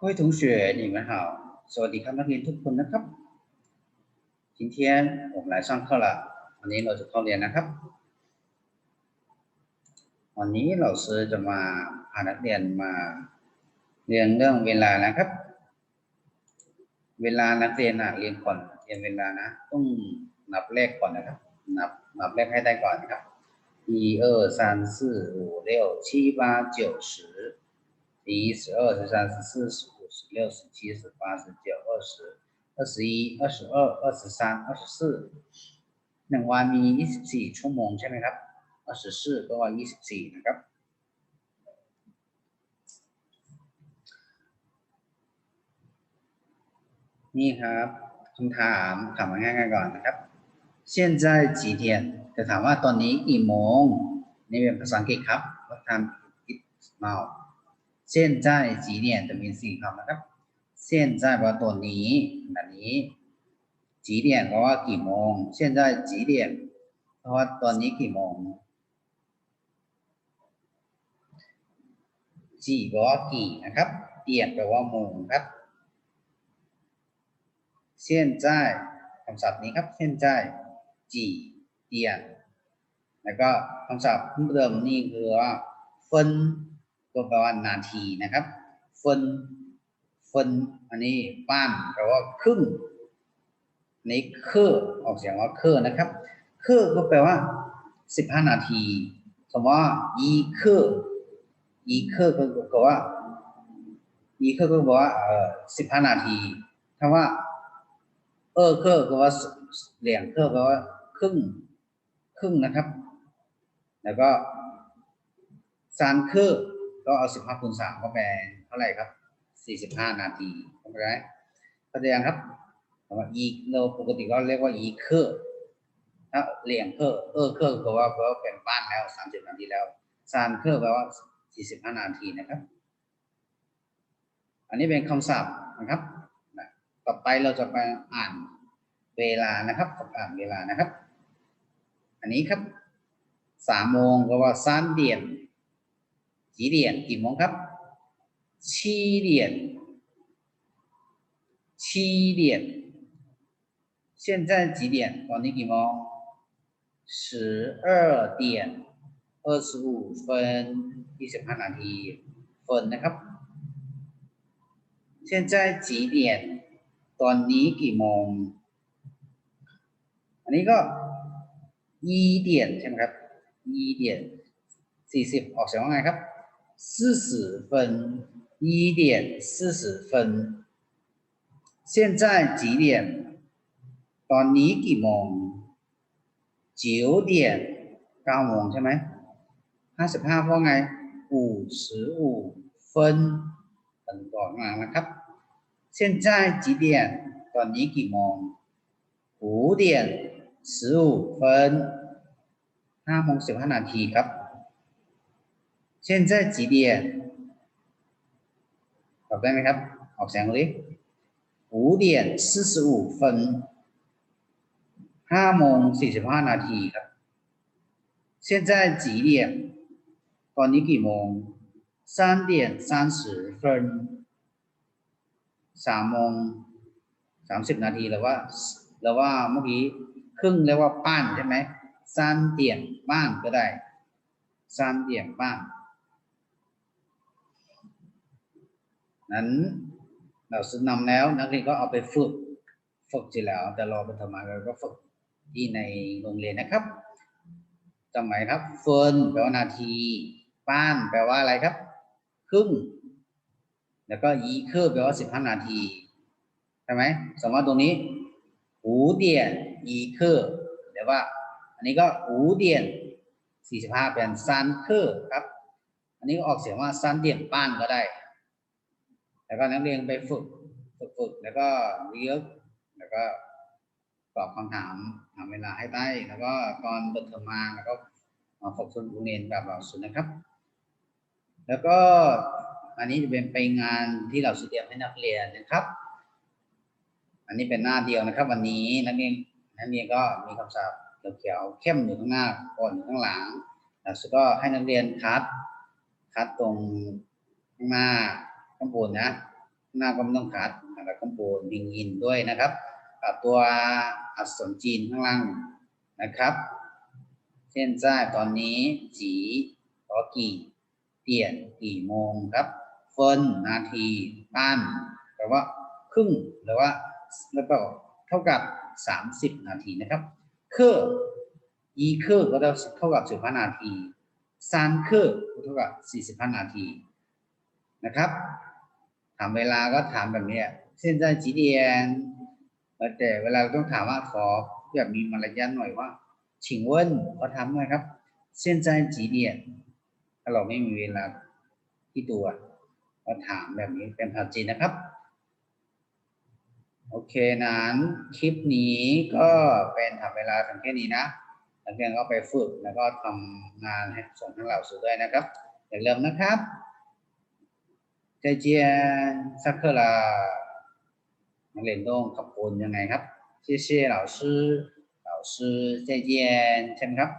各位同学，你们好，สวัสดีครับนักเรียนทุกคนนะครับ今天我们来上课了วันนี้เราจะเข้าเรียนนะครับ วันนี้เราซื้อจะมาพานักเรียนมา เรียนเรื่องเวลานะครับ เวลานักเรียนนะเรียนก่อนเรียนเวลานะ ต้องนับเลขก่อนนะครับ นับนับเลขให้ได้ก่อนนะครับ一二三四五六七八九十 一十二十三十四十五十六十七十八十九二十二十一二十二二十三二十四หนึ่งวันมียี่สิบสี่ชั่วโมงใช่ไหมครับ二十四ก็ว่ายี่สิบสี่นะครับ นี่ครับคำถามถามมาง่ายๆก่อนนะครับ现在几点จะถามว่าตอนนี้กี่โมง นี่เป็นภาษาอังกฤษครับว่าทำ เช่นใจจีเนี่ยจะมีสี่คำนะครับเช่นใจว่าตัวนี้แบบนี้จีเดียนก็ว่ากี่โมงเช่นใจจีเดียนเพราะว่าตอนนี้กี่โมงจีก็ว่ากี่นะครับเปลี่ยนแปลว่าโมงครับเช่นใจคำศัพท์นี้ครับเช่นใจจีเปลี่ยนแล้วก็คำศัพท์เดิมนี่คือว่าฟิน ก็แปลว่านาทีนะครับเฟินเฟินอันนี้ป้านแปลว่าครึ่งนี้เคอร์ออกเสียงว่าเคอนะครับเคอก็แปลว่าสิบห้านาทีสมมติว่าอีเคอร์อีเคอร์ก็แปลว่าอีเคอก็แปลว่าเอ่อสิบห้านาทีถ้าว่าเออเคอก็ว่าเหลี่ยงเคอก็ว่าครึ่งครึ่งนะครับ แล้วก็ซานเคอ ก็เอาสิบห้าคูณสามก็แปเท่าไหร่ครับสี่สิบห้านาทีเข้าใจไหมเข้าใจยังครับคำว่าอีเราปกติก็เรียกว่าอีเคอร์ถ้าเลี่ยงเคอร์เออเคอร์ก็ว่าแปลว่าเป็นบ้านแล้วสามสิบนาทีแล้วซานเคอร์แปลว่าสี่สิบห้านาทีนะครับ อันนี้เป็นคำศัพท์นะครับต่อไปเราจะไปอ่านเวลานะครับอ่านเวลานะครับ อันนี้ครับสามโมงก็ว่าสามเดียน กี่เดียนกี่โมงครับชี้เดียนชี้เดียน现在几点ตอนนี้กี่โมง十二点二十五分ยี่สิบห้านาทีเฟินนะครับ现在几点ตอนนี้กี่โมง อันนี้ก็ยี่เดียนใช่ไหมครับยี่เดียนสี่สิบออกเสียงว่าไงครับ 四十分ยี่เดียน四十分现在几点ตอนนี้กี่โมง九点เก้าโมงใช่ไหมห้าสิบห้าเพราะไง五十五分เป็นต่อมานะครับ现在几点ตอนนี้กี่โมง五点十五分ห้าโมงสิบห้านาทีครับ 现在几点ตอบได้ไหมครับ ออกเสียงเลย五点四十五分ห้าโมงสี่สิบห้านาทีครับ现在几点ตอนนี้กี่โมง三点三十分สามโมงสามสิบนาทีหรือว่าหรือว่าเมื่อกี้ครึ่งเรียกว่าป้านใช่ไหมสามเตียนป้านก็ได้สามเตียนป้าน นั้นเราซื้อนำแล้วนักเรียนก็เอาไปฝึกฝึกทีแล้วแต่รอไปทำไมเราก็ฝึกที่ในโรงเรียนนะครับจำไหมครับเฟิร์นแปลว่านาทีป้านแปลว่าอะไรครับ ครึ่ง แล้วก็ยีเคอร์แปลว่าสิบห้านาทีใช่ไหมสมมติตรงนี้หูเดียนยีเคอร์เดี๋ยวว่า อันนี้ก็หูเดียนสี่สิบห้าเป็นซันเคอร์ครับ อันนี้ก็ออกเสียงว่าซันเดียนป้านก็ได้ แล้วก็นักเรียนไปฝึกฝึกฝึกแล้วก็เยอะแล้วก็ตอบคำถามถามเวลาให้ได้แล้วก็ตอนเปิดเทอมมาแล้วก็มาฝึกฝนโรงเรียนแบบเราสุดนะครับ แล้วก็อันนี้จะเป็นไปงานที่เราเตรียมให้นักเรียนนะครับ อันนี้เป็นหน้าเดียวนะครับ วันนี้นักเรียนนักเรียนก็มีคำศัพท์เขียวๆเข้มอยู่ข้างหน้าก่อนอยู่ข้างหลังแล้วก็ให้นักเรียนคัดคัดตรงข้างหน้า ข้างบนนะ หน้าก็ไม่ต้องคัดแล้วก็ปูนดิงอินด้วยนะครับตัวอักษรจีนข้างล่างนะครับ เช่น在ตอนนี้จีต่อกี่เตียนกี่โมงครับเฟินนาทีป้านแปลว่าครึ่งหรือว่าแล้วก็เท่ากับ30นาทีนะครับเคออีเคอก็เท่ากับ15นาทีซานเคอก็เท่ากับ45นาทีนะครับามเวลาก็ถามแบบนี้ยเส้นใจจีเดียนแต่เวลาต้องถามว่าขอแบบมีมารยาทหน่อยว่าชิงเวิขอถามหน่อครับเส้นใจจีเดียนถ้าเราไม่มีเวลาที่ตัวก็ถามแบบนี้เป็นภาษาจีนนะครับ โอเคนั้นคลิปนี้ก็เป็นถามเวลาถึงแค่นี้นะนักเรียนก็ไปฝึกแล้วก็ทำงานให้ส่งทั้งเหล่าสุดด้วยนะครับอย่าลืมนะครับ ใจเจียนสักเคลานักเรียนต้องขอบคุณยังไงครับ谢谢老师老师再见ใช่ไหมครับ